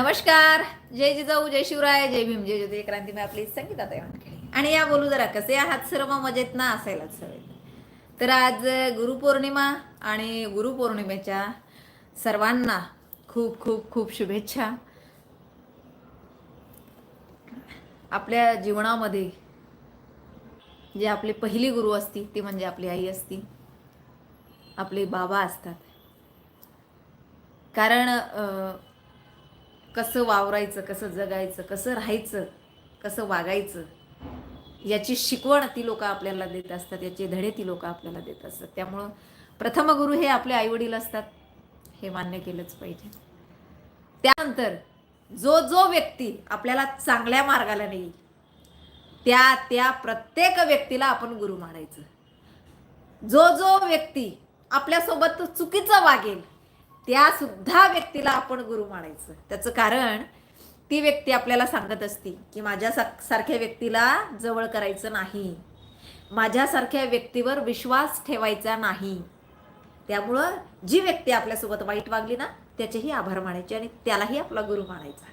नमस्कार. जय जिजाऊ जय शिवराय जय भीम जय ज्योती. क्रांती मी आपली संगीता खेळे आणि या बोलू जरा कसे आहात? सर्व मजेत ना? असायलाच सर्व तर आज गुरुपौर्णिमा आणि गुरुपौर्णिमेच्या सर्वांना खूप खूप खूप शुभेच्छा. आपल्या जीवनामध्ये जे आपली पहिली गुरु असती ती म्हणजे आपली आई असती. आपले बाबा असतात. कारण कसं वावरायचं कसं जगायचं कसं राहायचं कसं वागायचं याची शिकवण ती लोक आपल्याला देत असतात याचे धडे ती लोक आपल्याला देत असतात. त्यामुळं प्रथम गुरु हे आपले आईवडील असतात. हे मान्य केलंच पाहिजे. त्यानंतर जो जो व्यक्ती आपल्याला चांगल्या मार्गाला नेईल त्या त्या प्रत्येक व्यक्तीला आपण गुरु मानायचं. जो जो व्यक्ती आपल्यासोबत चुकीचं वागेल त्यासुद्धा व्यक्तीला आपण गुरु मानायचं. त्याचं कारण ती व्यक्ती आपल्याला सांगत असती की माझ्या सारख्या व्यक्तीला जवळ करायचं नाही. माझ्यासारख्या व्यक्तीवर विश्वास ठेवायचा नाही. त्यामुळं जी व्यक्ती आपल्यासोबत वाईट वागली ना त्याचेही आभार मानायचे आणि त्यालाही आपला गुरु मानायचा.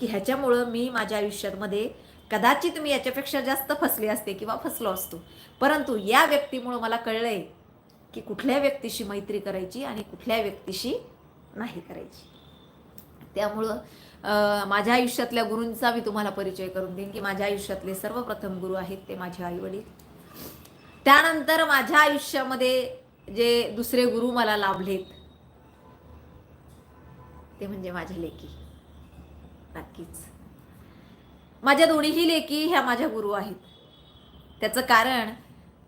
की ह्याच्यामुळं मी माझ्या आयुष्यामध्ये कदाचित मी याच्यापेक्षा जास्त फसले असते किंवा फसलो असतो. परंतु या व्यक्तीमुळं मला कळलंय की कुठल्या व्यक्तीशी मैत्री करायची आणि कुठल्या व्यक्तीशी नाही करायची. त्यामुळं माझ्या आयुष्यातल्या गुरूंचा मी तुम्हाला परिचय करून देईन की माझ्या आयुष्यातले सर्वप्रथम गुरु आहेत ते माझे आईवडील. त्यानंतर माझ्या आयुष्यामध्ये जे दुसरे गुरु मला लाभलेत ते म्हणजे माझ्या लेकी नक्कीच. माझ्या दोन्हीही लेकी ह्या माझ्या गुरु आहेत. त्याचं कारण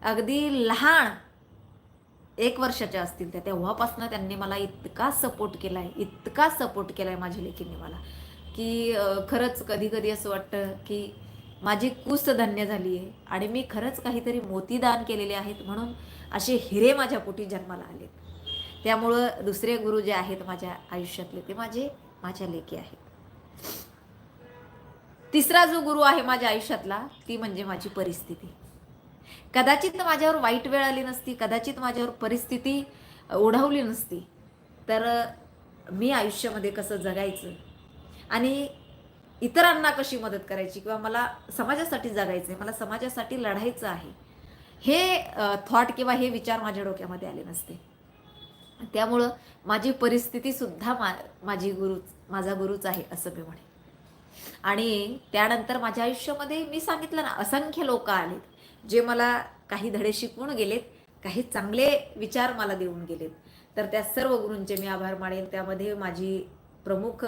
अगदी लहान एक वर्षाच्या असतील त्या तेव्हापासून त्यांनी मला इतका सपोर्ट केला आहे इतका सपोर्ट केला आहे माझ्या लेकींनी मला की खरंच कधी कधी असं वाटतं की माझी कुस धन्य झाली आहे आणि मी खरंच काहीतरी मोतीदान केलेले आहेत म्हणून असे हिरे माझ्या पोटी जन्माला आलेत. त्यामुळं दुसरे गुरु जे आहेत माझ्या आयुष्यातले ते माझे माझ्या लेकी आहेत. तिसरा जो गुरु आहे माझ्या आयुष्यातला ती म्हणजे माझी परिस्थिती. कदाचित माझ्यावर वाईट वेळ आली नसती कदाचित माझ्यावर परिस्थिती ओढावली नसती. तर मी आयुष्यामध्ये कसं जगायचं आणि इतरांना कशी मदत करायची किंवा मला समाजासाठी जगायचं आहे मला समाजासाठी लढायचं आहे हे थॉट किंवा हे विचार माझ्या डोक्यामध्ये आले नसते. त्यामुळं माझी परिस्थितीसुद्धा मा माझी गुरुच माझा गुरुच आहे असं मी म्हणे आणि त्यानंतर माझ्या आयुष्यामध्ये मी सांगितलं ना असंख्य लोक आलेत. जे मला काही धडे शिकवून गेलेत काही चांगले विचार मला देऊन गेलेत. तर त्या सर्व गुरूंचे मी आभार मानेन. त्यामध्ये माझी प्रमुख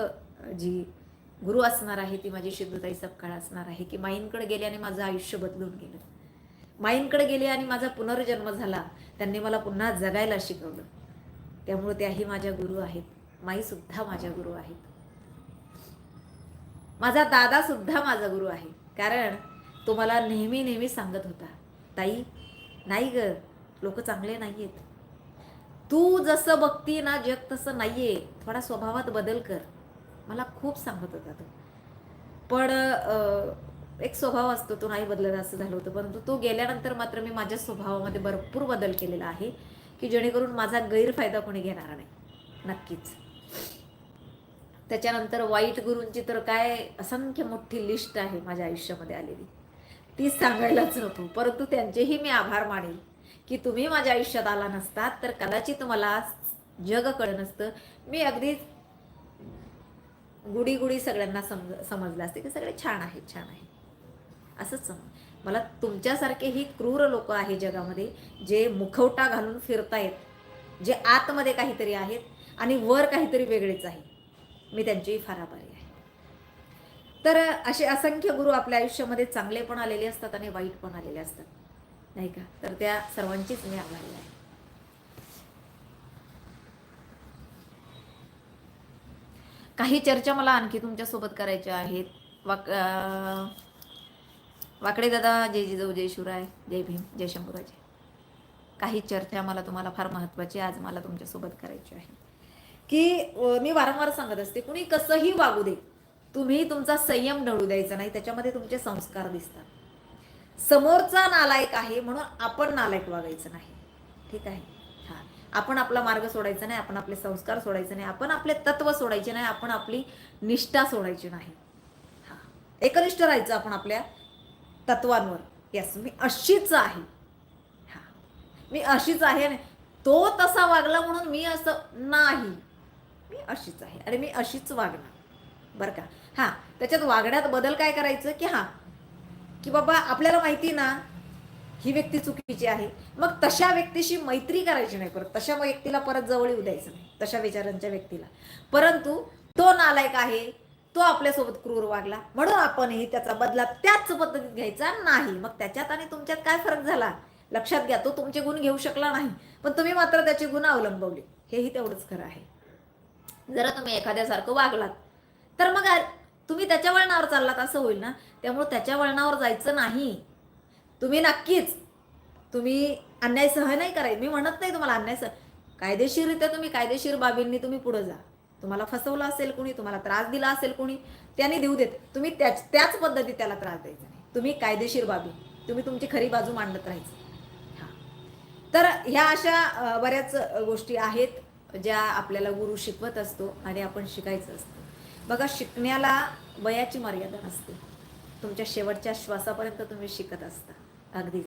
जी गुरु असणार आहे ती माझी सिद्धताई सपकाळ असणार आहे की माईंकडे गेल्याने माझं आयुष्य बदलून गेलं. माईंकडे गेले आणि माझा पुनर्जन्म झाला त्यांनी मला पुन्हा जगायला शिकवलं. त्यामुळे त्याही माझ्या गुरु आहेत. माईसुद्धा माझ्या गुरु आहेत. माझा दादा सुद्धा माझा गुरु आहे. कारण तो मला नेहमी नेहमी सांगत होता ताई नाही ग लोक चांगले नाही आहेत तू जसं बघती ना जग तसं नाहीये. थोडा स्वभावात बदल कर. मला खूप सांगत होता तो. पण एक स्वभाव असतो तो नाही बदलत असं झालं होतं. परंतु तो गेल्यानंतर मात्र मी माझ्या स्वभावामध्ये भरपूर बदल केलेला आहे की जेणेकरून माझा गैरफायदा कोणी घेणार नाही. नक्कीच. त्याच्यानंतर वाईट गुरूंची तर काय असंख्य मोठी लिस्ट आहे माझ्या आयुष्यामध्ये आलेली. ती सांगायलाच नको. परंतु त्यांचेही मी आभार मानेल की तुम्ही माझ्या आयुष्यात आला नसतात तर कदाचित मला जग कळलं नसतं. मी अगदी गुडी गुडी सगळ्यांना समज समजलं असते की सगळे छान आहेत छान आहे असंच समज. मला तुमच्यासारखे ही क्रूर लोक आहे जगामध्ये जे मुखवटा घालून फिरतायत जे आतमध्ये काहीतरी आहेत आणि वर काहीतरी वेगळेच आहे. मी त्यांचीही फार आभारी आहे. तर असे असंख्य गुरु आपल्या आयुष्यामध्ये चांगले पण आलेले असतात आणि वाईट पण आलेले असतात. नाही का? तर त्या सर्वांचीच मी आभारी आहे. काही चर्चा मला आणखी तुमच्यासोबत करायच्या आहेत. वाक वाकडे दादा जय जिजाऊ जय शिवराय जय भीम जय शंभूराजे. काही चर्चा मला तुम्हाला फार महत्त्वाची आज मला तुमच्यासोबत करायची आहे. की मी वारंवार सांगत असते कुणी कसंही वागू दे तुम्ही तुमचा संयम ढळू द्यायचा नाही त्याच्यामध्ये तुमचे संस्कार दिसतात. समोरचा नालायक आहे म्हणून आपण नालायक वागायचं नाही. ठीक आहे? हां. आपण आपला मार्ग सोडायचा नाही आपण आपले संस्कार सोडायचे नाही आपण आपले तत्व सोडायचे नाही आपण आपली निष्ठा सोडायची नाही. हा. एकनिष्ठ राहायचं आपण आपल्या तत्वांवर. यस मी अशीच आहे. हा. मी अशीच आहे तो तसा वागला म्हणून मी असं नाही. मी अशीच आहे. आणि मी अशीच वागणार. बरं का. हां त्याच्यात वागण्यात बदल काय करायचं की हां की बाबा आपल्याला माहिती ना ही व्यक्ती चुकीची आहे. मग तशा व्यक्तीशी मैत्री करायची नाही परत. तशा व्यक्तीला परत जवळ येऊ द्यायचं नाही तशा विचारांच्या व्यक्तीला. परंतु तो नालायक आहे तो आपल्यासोबत क्रूर वागला. म्हणून आपणही त्याचा बदला त्याच पद्धतीत घ्यायचा नाही. मग त्याच्यात आणि तुमच्यात काय फरक झाला? लक्षात घ्या तो तुमचे गुण घेऊ शकला नाही. पण तुम्ही मात्र त्याचे गुण अवलंबवले. हेही तेवढंच खरं आहे. जरा तुम्ही एखाद्यासारखं वागलात तर मग तुम्ही त्याच्या वळणावर चाललात असं होईल ना? त्यामुळे त्याच्या वळणावर जायचं नाही. तुम्ही नक्कीच तुम्ही अन्याय सह नाही करायचं. मी म्हणत नाही तुम्हाला अन्याय सह कायदेशीररित्या तुम्ही कायदेशीर बाबींनी तुम्ही पुढे जा. तुम्हाला फसवलं असेल कोणी तुम्हाला त्रास दिला असेल कोणी त्याने देऊ देत. तुम्ही त्याच त्याच पद्धतीत त्याला त्रास द्यायचा नाही. तुम्ही कायदेशीर बाबी तुम्ही तुमची खरी बाजू मांडत राहायचं. हां. तर ह्या अशा बऱ्याच गोष्टी आहेत ज्या आपल्याला गुरु शिकवत असतो आणि आपण शिकायचं असतं. बघा शिकण्याला वयाची मर्यादा नसते. तुमच्या शेवटच्या श्वासापर्यंत तुम्ही शिकत असता. अगदी.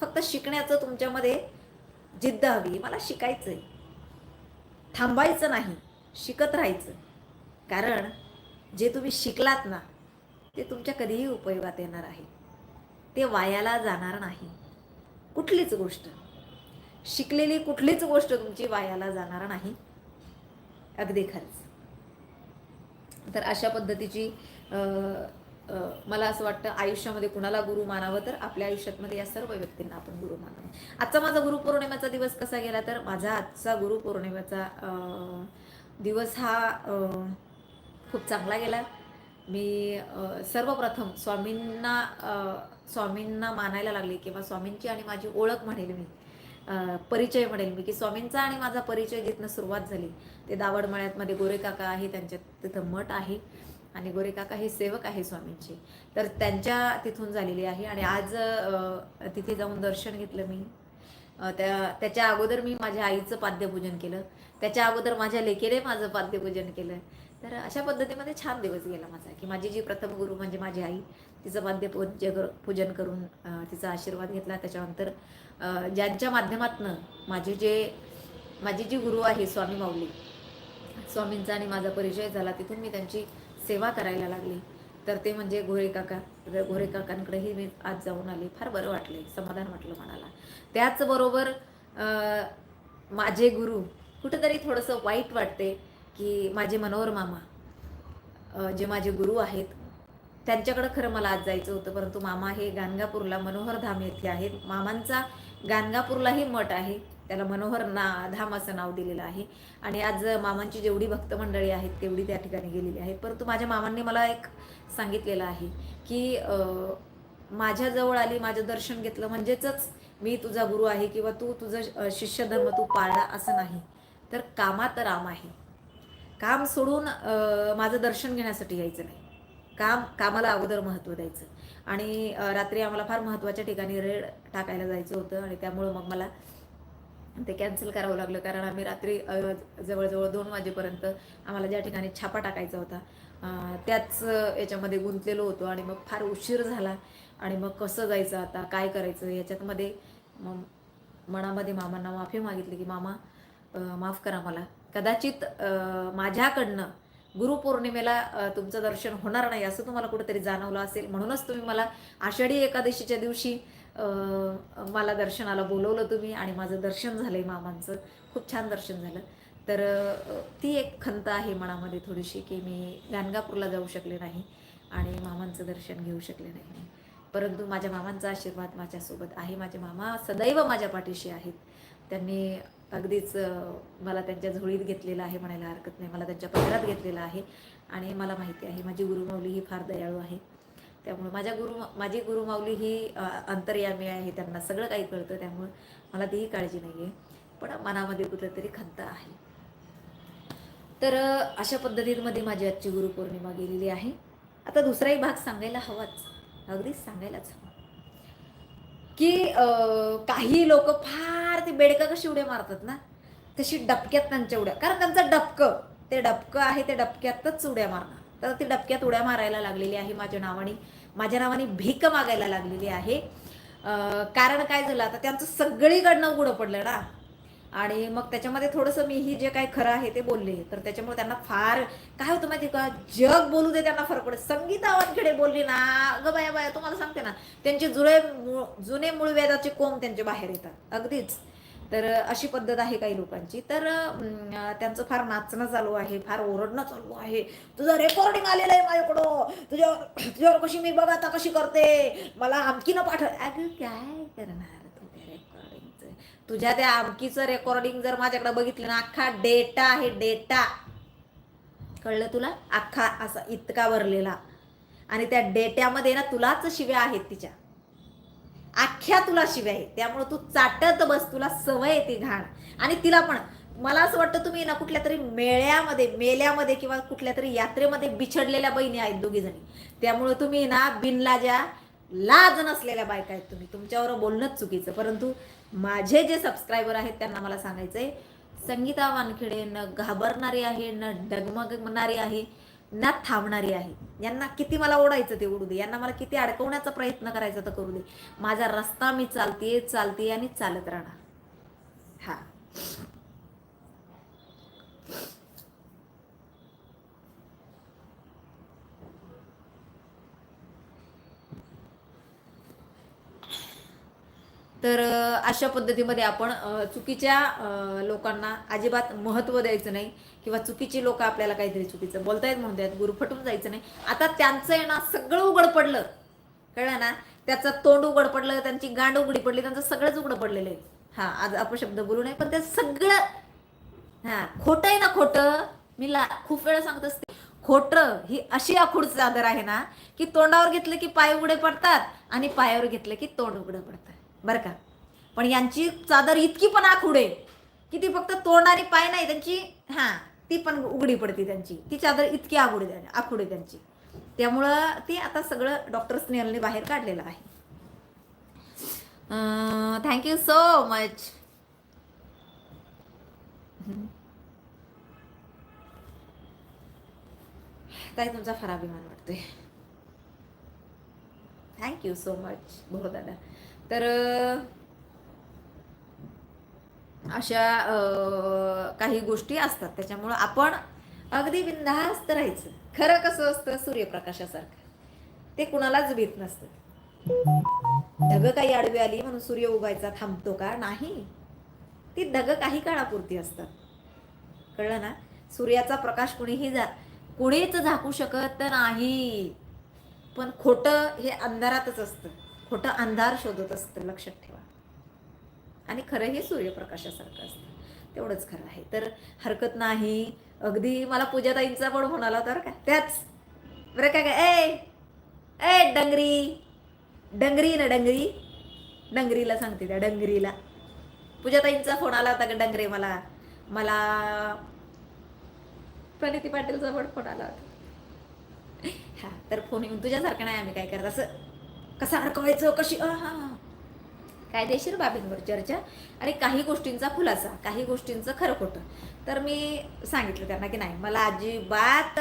फक्त शिकण्याचं तुमच्यामध्ये जिद्द हवी. मला शिकायचं आहे थांबायचं नाही. शिकत राहायचं. कारण जे तुम्ही शिकलात ना ते तुमच्या कधीही उपयोगात येणार आहे. ते वायाला जाणार नाही. कुठलीच गोष्ट. शिकलेली कुठलीच गोष्ट तुमची वायाला जाणार नाही. अगदी खरंच. तर अशा पद्धतीची मला असं वाटतं आयुष्यामध्ये कुणाला गुरु मानावं तर आपल्या आयुष्यातमध्ये या सर्व व्यक्तींना आपण गुरु मानावं. आजचा माझा गुरुपौर्णिमेचा दिवस कसा गेला तर माझा आजचा गुरुपौर्णिमेचा दिवस हा खूप चांगला गेला. मी सर्वप्रथम स्वामींना स्वामींना मानायला लागले किंवा स्वामींची आणि माझी ओळख म्हणेल मी परिचय म्हणेल मी की स्वामींचा आणि माझा परिचय घेतनं सुरुवात झाली. ते दावडमळ्यातमध्ये गोरेकाका आहे त्यांच्या तिथं मठ आहे आणि गोरेकाका हे सेवक आहे स्वामींचे. तर त्यांच्या तिथून झालेली आहे आणि आज तिथे जाऊन दर्शन घेतलं मी. त्या त्याच्या अगोदर मी माझ्या आईचं पाद्यपूजन केलं. त्याच्या अगोदर माझ्या लेकीने माझं पाद्यपूजन केलं. तर अशा पद्धतीमध्ये छान दिवस गेला माझा की माझी जी प्रथम गुरु म्हणजे माझी आई तिचं पाद्यपूज पूजन करून तिचा आशीर्वाद घेतला. त्याच्यानंतर ज्यांच्या माध्यमातनं माझे जे माझी जी गुरु आहे स्वामी माऊली स्वामींचा आणि माझा परिचय झाला तिथून मी त्यांची सेवा करायला लागली. तर ते म्हणजे घोरे काका घोरे काकांकडेही मी आज जाऊन आले. फार बरं वाटले समाधान वाटलं मनाला. त्याचबरोबर माझे गुरु कुठंतरी थोडंसं वाईट वाटते की माझे मनोहर मामा जे माझे गुरु आहेत त्यांच्याकडं खरं मला आज जायचं होतं. परंतु मामा हे गाणगापूरला मनोहर धाम येथे आहेत. मामांचा गाणगापूरलाही मठ आहे. त्याला मनोहर ना धाम असं नाव दिलेलं आहे. आणि आज मामांची जेवढी भक्त मंडळी आहेत तेवढी त्या ठिकाणी गेलेली आहेत परंतु माझ्या मामांनी मला एक सांगितलेलं आहे की माझ्याजवळ आली माझं दर्शन घेतलं म्हणजेच मी तुझा गुरु आहे किंवा तू तुझं शिष्यधर्म तू पाळला असं नाही. तर कामात राम आहे. काम सोडून माझं दर्शन घेण्यासाठी यायचं नाही. काम कामाला अगोदर महत्त्व द्यायचं. आणि रात्री आम्हाला फार महत्त्वाच्या ठिकाणी रेड टाकायला जायचं होतं आणि त्यामुळं मग मला ते कॅन्सल करावं लागलं. कारण आम्ही रात्री जवळजवळ दोन वाजेपर्यंत आम्हाला ज्या ठिकाणी छापा टाकायचा होता त्याच याच्यामध्ये गुंतलेलो होतो आणि मग फार उशीर झाला. आणि मग कसं जायचं आता काय करायचं? याच्यातमध्ये मग मनामध्ये मामांना माफी मागितली की मामा माफ करा मला. कदाचित माझ्याकडनं गुरुपौर्णिमेला तुमचं दर्शन होणार नाही असं तुम्हाला कुठेतरी जाणवलं असेल. म्हणूनच तुम्ही मला आषाढी एकादशीच्या दिवशी मला दर्शनाला बोलवलं तुम्ही आणि माझं दर्शन झालंय मामांचं. खूप छान दर्शन झालं. तर ती एक खंत आहे मनामध्ये थोडीशी की मी गाणगापूरला जाऊ शकले नाही आणि मामांचं दर्शन घेऊ शकले नाही. परंतु माझ्या मामांचा आशीर्वाद माझ्यासोबत आहे. माझे मामा सदैव माझ्या पाठीशी आहेत. त्यांनी अगदीच मला त्यांच्या झोळीत घेतलेलं आहे म्हणायला हरकत नाही. मला त्यांच्या पदरात घेतलेलं आहे आणि मला माहिती आहे माझी गुरुमाऊली ही फार दयाळू आहे. त्यामुळे माझ्या गुरु माझी गुरुमाऊली ही अ, अंतर्यामी आहे त्यांना सगळं काही कळतं त्यामुळं मला तीही काळजी नाही आहे पण मनामध्ये कुठंतरी खंत आहे. तर अशा पद्धतीमध्ये माझी आजची गुरुपौर्णिमा गेलेली आहे. आता दुसराही भाग सांगायला हवाच. अगदीच सांगायलाच हवा. की काही लोक फार ते बेडका कशी उड्या मारतात ना? तशी डबक्यात त्यांच्या उड्या. कारण त्यांचं डबकं ते डबकं आहे ते डबक्यातच उड्या मारणार. तर ती डबक्यात उड्या मारायला लागलेली आहे माझ्या नावाने. माझ्या नावाने भीक मागायला लागलेली आहे. कारण काय झालं आता? त्यांचं सगळीकडनं उघडं पडलं ना. आणि मग त्याच्यामध्ये थोडंसं मी ही जे काय खरं आहे ते बोलले. तर त्याच्यामुळे त्यांना फार काय होतं माहिती का? जग बोलू दे त्यांना फरक पडत. संगीता वानखेडे बोलली ना अगं बाया बाया तुम्हाला सांगते ना त्यांचे जुळे जुने मूळ वेदाचे कोंब त्यांच्या बाहेर येतात. अगदीच. तर अशी पद्धत आहे काही लोकांची. तर त्यांचं फार नाचणं चालू आहे फार ओरडणं चालू आहे. तुझं रेकॉर्डिंग आलेलं आहे माझ्याकडं. तुझ्यावर तुझ्यावर कशी मी बघा आता कशी करते. मला आमकीनं पाठव अगं काय करणार? तुझ्या त्या आमकीचं रेकॉर्डिंग जर माझ्याकडे बघितलं ना अख्खा डेटा आहे डेटा. कळलं तुला? अख्खा असा इतका भरलेला. आणि त्या डेट्यामध्ये ना तुलाच शिव्या आहेत तिच्या. अख्ख्या तुला शिव्या आहेत. त्यामुळे तू चाटत बस तुला सवय येते घाण. आणि तिला पण मला असं वाटतं तुम्ही ना कुठल्या तरी मेळ्यामध्ये मेल्यामध्ये किंवा कुठल्या तरी यात्रेमध्ये बिछडलेल्या बहिणी आहेत दोघी जणी त्यामुळे तुम्ही ना बिनलाजा लाज नसलेल्या बायका आहेत तुम्ही. तुमच्यावर बोलणंच चुकीचं. परंतु माझे जे सबस्क्रायबर आहेत त्यांना मला सांगायचंय संगीता वानखेडे न घाबरणारी आहे न डगमगणारी आहे ना थांबणारी आहे. यांना किती मला ओढायचं ते ओढू दे. यांना मला किती अडकवण्याचा प्रयत्न करायचा तर करू दे. माझा रस्ता मी चालते चालते आणि चालत राहणार. हा. तर अशा पद्धतीमध्ये आपण चुकीच्या लोकांना अजिबात महत्त्व द्यायचं नाही किंवा चुकीची लोक आपल्याला काहीतरी चुकीचं बोलतायत म्हणून त्यात गुरफटून जायचं नाही. आता त्यांचं आहे ना सगळं उघड पडलं. कळलं ना? त्याचं तोंड उघड पडलं त्यांची गांड उघडी पडली त्यांचं सगळंच उघडं पडलेलं आहे. हा आज अपशब्द बोलू नये पण ते सगळं हा खोटं आहे ना खोटं? मी ला खूप वेळा सांगत असते खोटं ही अशी आखूड चादर आहे ना की तोंडावर घेतलं की पाय उघडे पडतात आणि पायावर घेतलं की तोंड उघडं पडतात बरं का. पण यांची चादर इतकी पण आखूड आहे की ती फक्त तोंड आणि पाय नाही त्यांची हा ती पण उघडी पडते त्यांची. ती चादर इतकी आघुडे आखुडे आहे त्यांची. त्यामुळं ते आता सगळं डॉक्टर स्नेहलने बाहेर काढलेलं आहे. थँक्यू सो मच ताई तुमचा फार अभिमान वाटतोय. थँक्यू सो मच भोर दादा तर अशा काही गोष्टी असतात. त्याच्यामुळं आपण अगदी बिनधास्त राहायचं. खरं कसं असतं? सूर्यप्रकाशासारखं. ते कुणालाच भीत नसतं. ढग काही आडवी आली म्हणून सूर्य उगायचा थांबतो का? नाही. ती ढग काही काळापुरती असतात. कळलं ना? सूर्याचा प्रकाश कुणीही जा कुणीच झाकू शकत नाही. पण खोटं हे अंधारातच असतं. खोटं अंधार शोधत असतं लक्षात ठेवा. आणि खरं हे सूर्यप्रकाशासारखं असतं. तेवढंच खरं आहे. तर हरकत नाही. अगदी मला पूजाताईंचा पण म्हणाला तर का. त्याच. बरं काय काय ए! ए डंगरी! डंगरी ना डंगरी? डंगरीला सांगते त्या डंगरीला. पूजाताईंचा फोन आला होता का डंगरे मला? मला प्रणिती पाटीलचा पण फोन आला होता. हा तर फोन येऊन तुझ्यासारखं नाही आम्ही काय करत. असं कसं अडकवायचं कशी अ, हां कायदेशीर बाबींवर चर्चा आणि काही गोष्टींचा खुलासा काही गोष्टींचं खरं खोटं. तर मी सांगितलं त्यांना की नाही मला अजिबात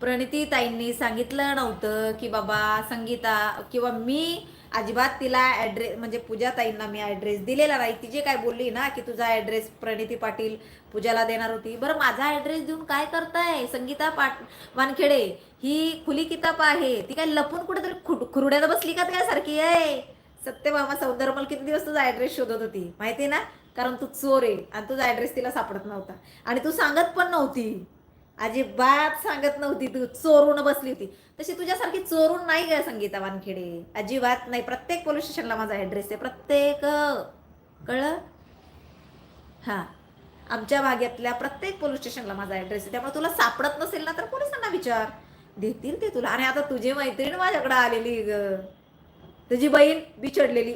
प्रणितीताईंनी सांगितलं नव्हतं की बाबा संगीता किंवा मी अजिबात तिला ॲड्रेस म्हणजे पूजाताईंना मी ॲड्रेस दिलेला नाही. ती जे काय बोलली ना की तुझा ॲड्रेस प्रणिती पाटील पूजाला देणार होती. बरं माझा ॲड्रेस देऊन काय करताय? संगीता पाट वानखेडे ही खुली किताब आहे. ती काय लपून कुठेतरी खुड खुरड्यात बसली का काय सारखी आहे सत्यभामा सौंदरमल किती दिवस तुझा ॲड्रेस शोधत होती? माहिती ना? कारण तू चोर आहे आणि तुझा ॲड्रेस तिला सापडत नव्हता. आणि तू सांगत पण नव्हती. अजिबात सांगत नव्हती तू चोरून बसली होती. तशी तुझ्यासारखी चोरून नाही ग संगीता वानखेडे. अजिबात नाही. प्रत्येक पोलीस स्टेशनला माझा ॲड्रेस आहे. प्रत्येक कळलं? हां. आमच्या भागातल्या प्रत्येक पोलीस स्टेशनला माझा ॲड्रेस आहे. त्यामुळे तुला सापडत नसेल ना तर पोलिसांना विचार. देतील ते तुला. आणि आता तुझी मैत्रीण माझ्याकडे आलेली ग. तुझी बहीण बिछडलेली.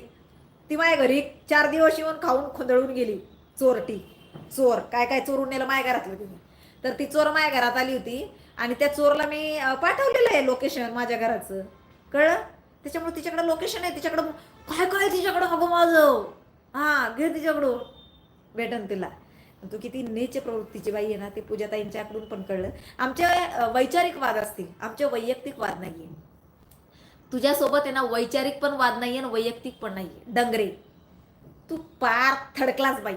ती माझ्या घरी चार दिवस येऊन खाऊन खोंदळून गेली. चोरटी. चोर. काय काय चोरून नेलं? माझ्या घरातलं तिने तर ती चोर माझ्या घरात आली होती आणि त्या चोरला मी पाठवलेलं आहे लोकेशन माझ्या घराचं. कळलं? त्याच्यामुळे तिच्याकडं लोकेशन आहे तिच्याकडं काय काय तिच्याकडं? अगं माझं. हां घे तिच्याकडं भेटन तिला. तू किती नीच प्रवृत्तीची बाई आहे ना ते पूजाताईंच्याकडून पण कळलं. आमचे वैचारिक वाद असतील. आमचे वैयक्तिक वाद नाही तुझ्यासोबत आहे ना वैचारिक पण वाद नाहीये आणि वैयक्तिक पण नाहीये. डंगरे. तू पार थर्ड क्लास बाई.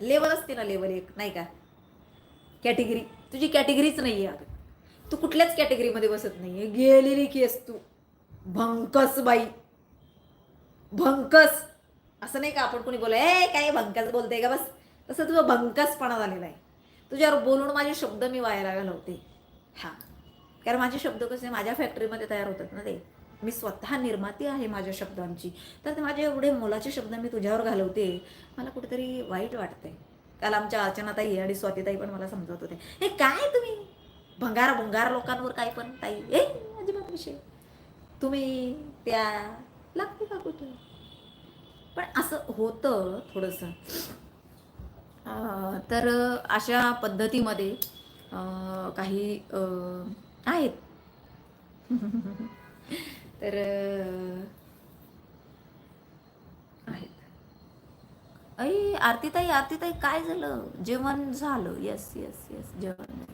लेवल असते ना लेवल एक. नाही का? कॅटेगरी. तुझी कॅटेगरीच नाहीये अगं. तू कुठल्याच कॅटेगरीमध्ये बसत नाही आहे गेलेली केस तू. भंकस बाई. भंकस. असं नाही का आपण कोणी बोला ए काय भंकस बोलते का बस. तसं तुझा भंकसपणा झालेला आहे. तुझ्यावर बोलून माझे शब्द मी वायाला घालवते. हां. कारण माझे शब्द कसे माझ्या फॅक्टरीमध्ये तयार होतात ना ते. मी स्वतः निर्माती आहे माझ्या शब्दांची. तर ते माझे एवढे मोलाचे शब्द मी तुझ्यावर घालवते. मला कुठेतरी वाईट वाटतंय. काल आमच्या अर्चनाताई आणि स्वातीताई पण मला समजवत होते. हे काय तुम्ही? भंगार भंगार लोकांवर काय पण ताई. ए अजिबात विषय. तुम्ही त्या लागते का कुठे पण असं होतं थोडंसं. तर अशा पद्धतीमध्ये काही आहेत. तर अं, आहेत अई आरतीताई आरतीताई काय झालं? जेवण झालं. येस येस येस जेवण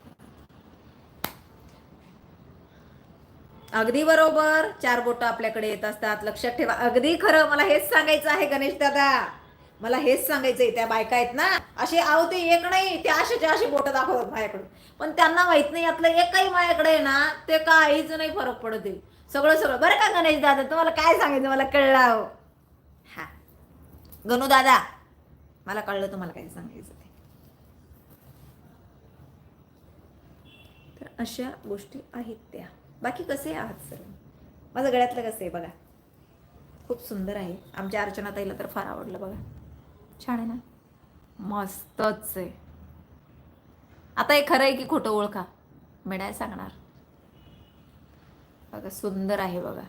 अगदी बरोबर. चार बोट आपल्याकडे येत असतात. लक्षात ठेवा. अगदी खरं. मला हेच सांगायचं आहे गणेश दादा. मला हेच सांगायचंय त्या बायका आहेत ना. असे आव ते एक नाही ते अशाचे असे बोट दाखवतात माझ्याकडून. पण त्यांना माहीत नाही यातलं एकही माझ्याकडे आहे ना ते काहीच नाही फरक पडत आहे. सगळं सगळं. बरं का गणेश दादा? तुम्हाला काय सांगायचं? मला कळलं हो हा. गणू दादा मला कळलं तुम्हाला काय सांगायचं ते तर अशा गोष्टी आहेत त्या. बाकी कसे आहात सर? माझं गळ्यातलं कसं आहे बघा? खूप सुंदर आहे. आमच्या अर्चना ताईला तर फार आवडलं बघा. छान आहे ना? मस्तच आहे. आता हे खरं आहे की खोटं ओळखा? मी नाही सांगणार. बघा सुंदर आहे बघा.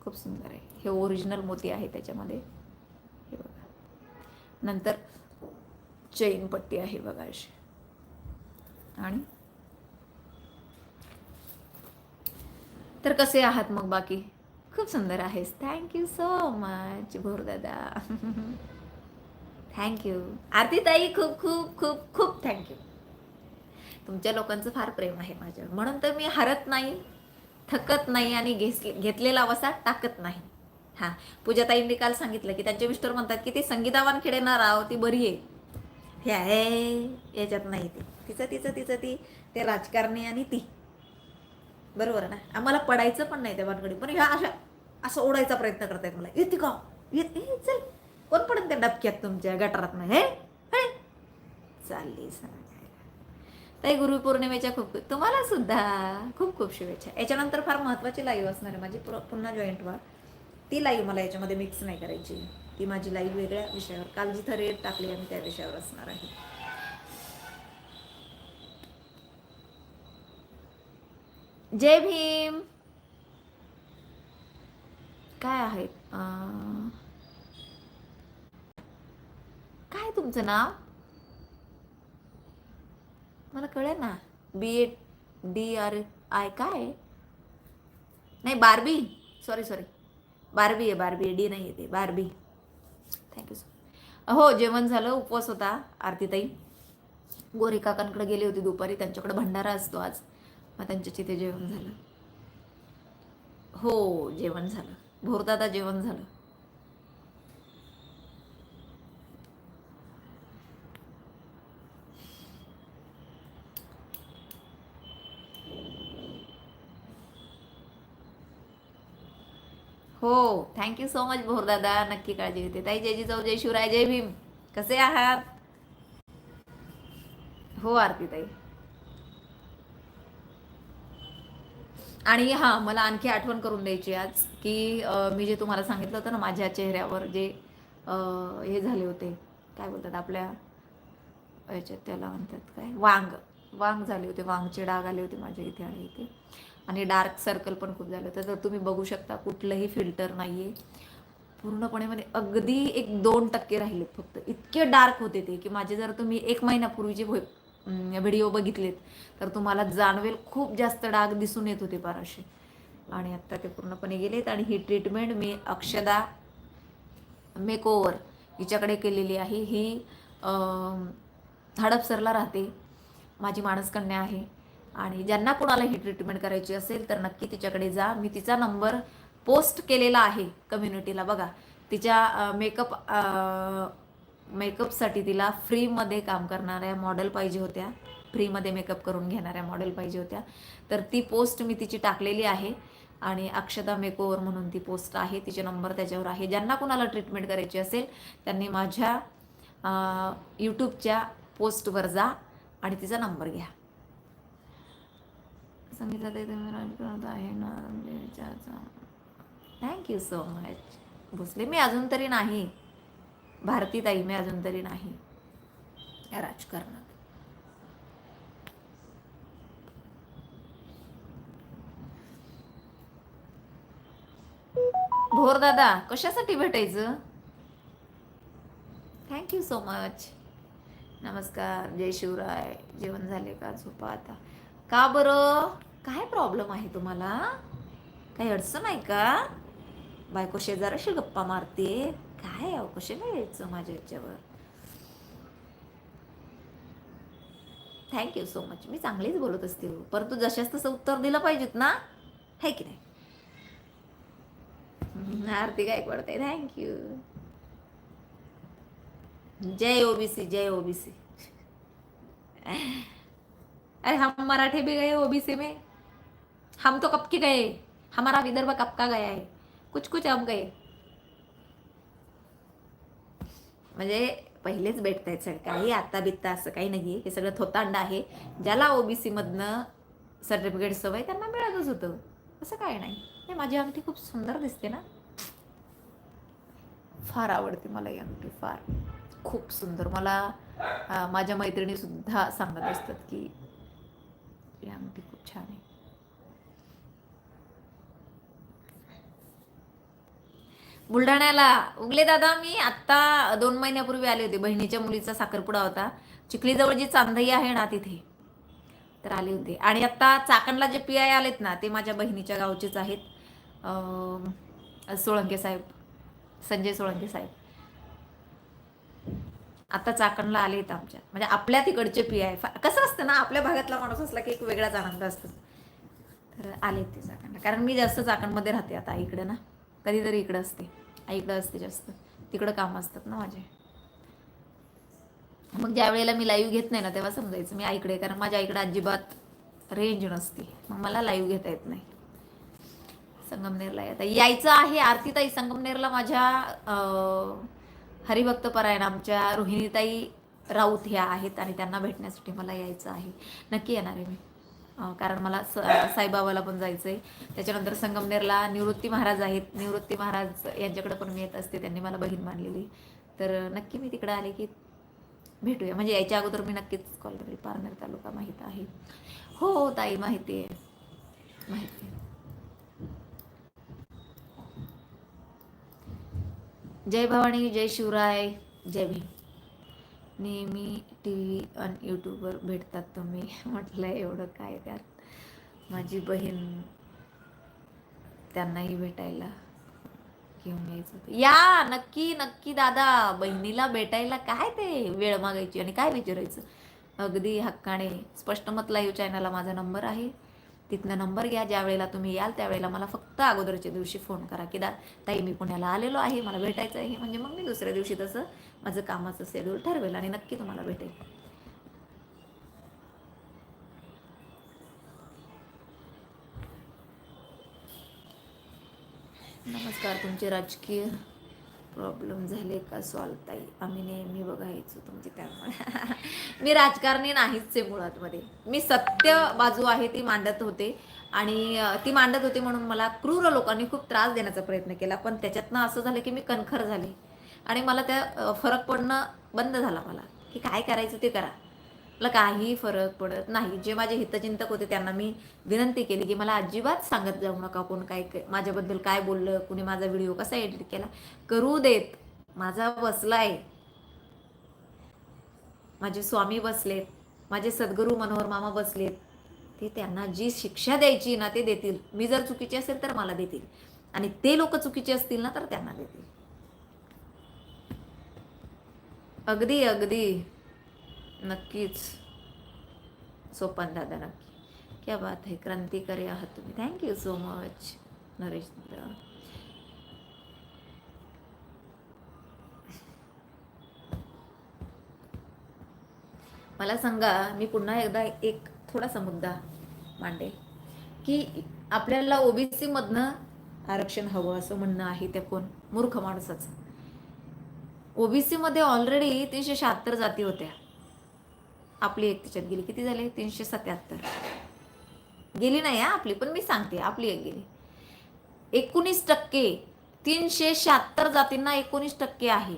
खूप सुंदर आहे. हे ओरिजिनल मोती आहे त्याच्यामध्ये. नंतर चेन पट्टी आहे बघा अशी. आणि तर कसे आहात मग बाकी? खूप सुंदर आहेस. थँक्यू सो मच भोर दादा. थँक्यू आरती ताई खूप खूप खूप खूप थँक्यू तुमच्या लोकांचं फार प्रेम आहे माझ्यावर. म्हणून तर मी हरत नाही थकत नाही आणि घेस घेतलेला वसा टाकत नाही. हां. पूजाताईंनी काल सांगितलं की त्यांचे मिस्टर म्हणतात की ती संगीतावान खेळणार राव ती बरी आहे. हे आहे याच्यात नाही ती. तिचं तिचं तिचं ती ते राजकारणी आणि ती. बरोबर ना? आम्हाला पडायचं पण नाही त्या वानकडे पण ह्या अशा असं ओढायचा प्रयत्न करतायत मला. येते का? येत चल. कोण पडेल त्या डबक्यात तुमच्या गटारात हे? चालली सांगायला ताई गुरुपौर्णिमेच्या खूप तुम्हाला सुद्धा खूप खूप शुभेच्छा. याच्यानंतर फार महत्त्वाची लाईव्ह असणार आहे. माझी पुन्हा जॉईंट व्हा ती लाईव्ह मला याच्यामध्ये मिक्स नाही करायची. ती माझी लाईव्ह वेगळ्या विषयावर. काल जिथं रेट टाकली आम्ही त्या विषयावर असणार आहे. जय भीम! काय आहे? काय तुमचं नाव? मला कळेल ना. B A D R I काय? नाही बारबी सॉरी सॉरी बारबी आहे बारबी डी नाही येते बारबी. थँक्यू सो हो जेवण झालं उपवास होता आरतीताई. गोरे काकांकडे गेली होती दुपारी त्यांच्याकडे भंडारा असतो आज. मग त्यांच्या तिथे जेवण झालं. हो जेवण झालं. भोरदादा जेवण झालं. हो थँक्यू सो मच भोर दादा नक्की काळजी घेते. ताई जय जिजाऊ जय शिवराय जय भीम. कसे आहात? हो आरती ताई. आणि हां मला आणखी आठवण करून द्यायची आज की मी जे तुम्हाला सांगितलं होतं ना माझ्या चेहऱ्यावर जे हे झाले होते काय बोलतात आपल्या याच्यात त्याला म्हणतात काय? वांग. वांग झाले होते वांगचे डाग आले होते माझ्या इथे आणि इथे. आणि डार्क सर्कल पण खूप झालं. तर तुम्ही बघू शकता कुठलंही फिल्टर नाही आहे पूर्णपणे म्हणजे अगदी एक दोन टक्के राहिलेत फक्त. इतके डार्क होते ते की माझे जर तुम्ही एक महिन्यापूर्वीचे व्हिडिओ बघितलेत तर तुम्हाला जाणवेल खूप जास्त डाग दिसून येत होते फार असे आणि आत्ता ते पूर्णपणे गेलेत आणि ही ट्रीटमेंट मी अक्षदा मेकओवर हिच्याकडे केलेली आहे. ही हडपसरला राहते. माझी माणसकन्या आहे. आणि ज्यांना कोणाला ही ट्रीटमेंट करायची असेल तर नक्की तिच्याकडे जा. मी तिचा नंबर पोस्ट केलेला आहे कम्युनिटीला बघा तिच्या मेकअप मेकअपसाठी तिला फ्रीमध्ये काम करणाऱ्या मॉडेल पाहिजे होत्या. फ्रीमध्ये मेकअप करून घेणाऱ्या मॉडेल पाहिजे होत्या. तर ती पोस्ट मी तिची टाकलेली आहे आणि अक्षता मेकओवर म्हणून ती पोस्ट आहे. तिचे नंबर त्याच्यावर आहे. ज्यांना कोणाला ट्रीटमेंट करायची असेल त्यांनी माझ्या यूट्यूबच्या पोस्टवर जा आणि तिचा नंबर घ्या. संगीता ताई तुम्ही राजकारण आहे ना thank you so much Bhosale मी अजून तरी नाही. भारती ताई मी अजून तरी नाही. या राजकारणात. भोर दादा कशासाठी भेटायचं? थँक्यू सो मच नमस्कार जय शिवराय. जेवण झाले का? झोपा आता. का बरं? काय प्रॉब्लेम आहे तुम्हाला? काही अडचण आहे का? बायको शेजाराशी गप्पा मारते. काय अहो कशाला यायचं माझ्या याच्यावर? थँक्यू सो मच मी चांगलीच बोलत असते हो. परंतु जशाच तसं उत्तर दिलं पाहिजेत ना? है की नाही? आरती काय पडते थँक्यू जय ओबीसी जय ओबीसी. अरे हम मराठे भी गए ओबीसी में? हम तो कब के गए? हमारा विदर्भ कब का गया है? कुछ कुछ अब गए। म्हणजे पहिलेच भेटतायत सगळं काही आता बित्ता असं काही नाहीये. हे सगळं थोतांड आहे. ज्याला ओबीसीमधनं सर्टिफिकेट सवय त्यांना मिळतच होतं. असं काय नाही. हे माझी अंगठी खूप सुंदर दिसते ना. फार आवडते मला ही अंगठी फार. खूप सुंदर. मला माझ्या मैत्रिणी सुद्धा सांगत असतात की ही अंगठी खूप छान आहे. बुलढाण्याला. उगले दादा मी आत्ता दोन महिन्यापूर्वी आले होते. बहिणीच्या मुलीचा साखरपुडा होता. चिखलीजवळ जी चांदई आहे ना तिथे तर आले होते. आणि आत्ता चाकणला जे पी आय आलेत ना ते माझ्या बहिणीच्या गावचेच आहेत. सोळंके साहेब संजय सोळंके साहेब. आता चाकणला आले आहेत आमच्या. म्हणजे आपल्या तिकडचे पी आय. कसं असतं ना आपल्या भागातला माणूस असला की एक वेगळाच आनंद असतो. तर आले ते चाकणला. कारण मी जास्त चाकणमध्ये राहते आता इकडे ना. कधीतरी इकडं असते. इकडं असते जास्त. तिकडं काम असतात ना माझे. मग ज्या वेळेला मी लाईव्ह घेत नाही ना तेव्हा समजायचं मी आईकडे कारण माझ्या आईकडे अजिबात रेंज नसते. मग मला लाईव्ह घेता येत नाही. संगमनेरला आता यायचं आहे आरतीताई. संगमनेरला माझ्या हरिभक्त परायण आमच्या रोहिणीताई राऊत ह्या आहेत आणि त्यांना भेटण्यासाठी मला यायचं आहे. नक्की येणार आहे मी. कारण मला स साईबाबाला पण जायचं आहे त्याच्यानंतर संगमनेरला निवृत्ती महाराज आहेत. निवृत्ती महाराज यांच्याकडे पण मी येत असते. त्यांनी मला बहीण मानलेली. तर नक्की मी तिकडे आले की भेटूया. म्हणजे यायच्या अगोदर मी नक्कीच कॉल करेल पारनेर तालुका माहीत आहे. हो हो ताई माहिती आहे. माहिती आहे. जय भवानी जय शिवराय जय भीम. नेहमी टी व्ही आणि यूट्यूबवर भेटतात तुम्ही. म्हटलं एवढं काय त्यात माझी बहीण त्यांनाही भेटायला घेऊन यायचं होतं. या नक्की नक्की दादा. बहिणीला भेटायला काय ते वेळ मागायची आणि काय विचारायचं? अगदी हक्काने. स्पष्ट मत लाईव्ह चॅनलला माझा नंबर आहे. तिथनं नंबर घ्या. ज्या वेळेला तुम्ही याल त्यावेळेला मला फक्त अगोदरच्या दिवशी फोन करा की दा ताई मी पुण्याला आलेलो आहे. मला भेटायचं आहे. म्हणजे मग मी दुसऱ्या दिवशी तसं माझं कामाचं शेड्यूल ठरवेल आणि नक्की तुम्हाला भेटेल. नमस्कार तुमचे राजकीय प्रॉब्लेम झाले का सॉल्व ताई आम्ही नेहमी बघायचो तुमचे त्यामुळे. मी राजकारणी नाहीच आहे मुळात मध्ये मी सत्य बाजू आहे ती मांडत होते. आणि ती मांडत होते म्हणून मला क्रूर लोकांनी खूप त्रास देण्याचा प्रयत्न केला. पण त्याच्यातनं असं झालं की मी कणखर झाले. आणि मला त्या फरक पडणं बंद झाला मला. की काय करायचं ते करा. मला काही फरक पडत नाही. जे माझे हितचिंतक होते त्यांना मी विनंती केली की मला अजिबात सांगत जाऊ नका कोण काय काय- माझ्याबद्दल काय बोललं कुणी माझा व्हिडिओ कसा एडिट केला. करू देत. माझा बसलाय. माझे स्वामी बसलेत. माझे सद्गुरू मनोहर मामा बसलेत. ते त्यांना जी शिक्षा द्यायची ना ते देतील. मी जर चुकीची असेल तर मला देतील. आणि ते लोक चुकीचे असतील ना तर त्यांना देतील. अगदी अगदी. नक्कीच. सोपान दादा नक्की. क्या बात आहे क्रांतिकारी आहात तुम्ही. थँक्यू सो मच नरेश दादा मला सांगा मी पुन्हा एकदा एक थोडासा मुद्दा मांडेल की आपल्याला ओबीसी मधनं आरक्षण हवं असं म्हणणं आहे त्या कोण? मूर्ख माणसाचं. ओबीसीमध्ये ऑलरेडी तीनशे शहात्तर जाती होत्या. आपली एक त्याच्यात गेली. किती झाले? तीनशे सत्याहत्तर. गेली नाही हा आपली पण मी सांगते आपली एक गेली. एकोणीस टक्के तीनशे शहात्तर जातींना एकोणीस टक्के आहे.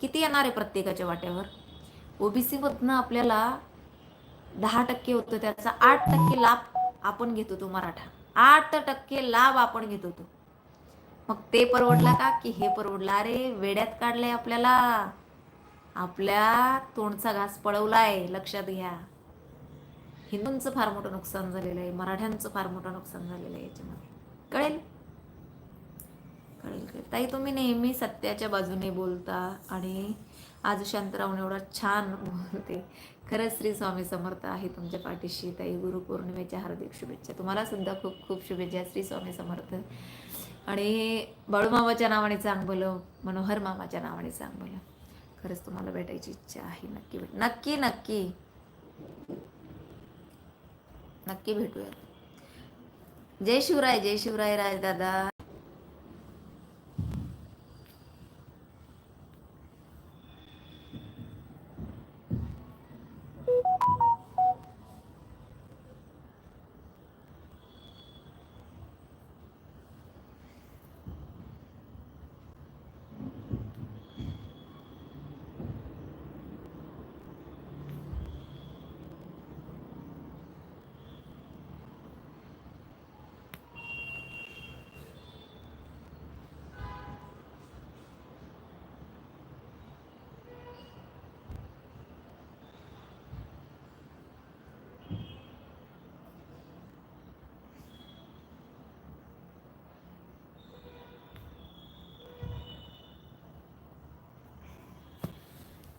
किती येणार आहे प्रत्येकाच्या वाट्यावर? ओबीसीमधनं आपल्याला दहा टक्के होतं त्याचा आठ टक्के लाभ आपण घेत होतो मराठा. आठ टक्के लाभ आपण घेत होतो. मग ते परवडला का? की हे परवडलं? अरे वेड्यात काढलंय आपल्याला. आपल्या तोंडचा घास पळवलाय लक्षात घ्या. हिंदूंचं फार मोठं नुकसान झालेलं आहे. मराठ्यांचं फार मोठं नुकसान झालेलं आहे याच्यामध्ये. कळेल? कळेल कळेल. ताई तुम्ही नेहमी सत्याच्या बाजूने बोलता आणि आज शांतरावून एवढा छान बोलते. खरंच श्री स्वामी समर्थ आहे तुमच्या पाठीशी. ताई गुरुपौर्णिमेच्या हार्दिक शुभेच्छा. तुम्हाला सुद्धा खूप खूप शुभेच्छा. श्री स्वामी समर्थ. आणि बाळूमामाच्या नावाने चांग मनोहर मामाच्या नावाने चांग बोलं खरंच तुम्हाला भेटायची इच्छा आहे. नक्की भेट नक्की नक्की. नक्की भेटूया जय शिवराय जय शिवराय राज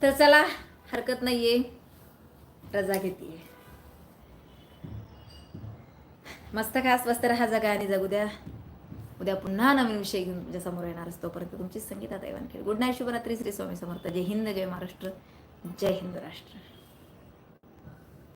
तर चला हरकत नाहीये. रजा घेते मस्त खास स्वस्त राहा जगा आणि जगू द्या उद्या पुन्हा नवीन विषय घेऊन तुमच्यासमोर येणार असतो. परंतु तुमची संगीता दैवान खेळ गुड नाईट शुभरात्री श्री स्वामी समर्थ. जय हिंद जय महाराष्ट्र जय हिंद राष्ट्र.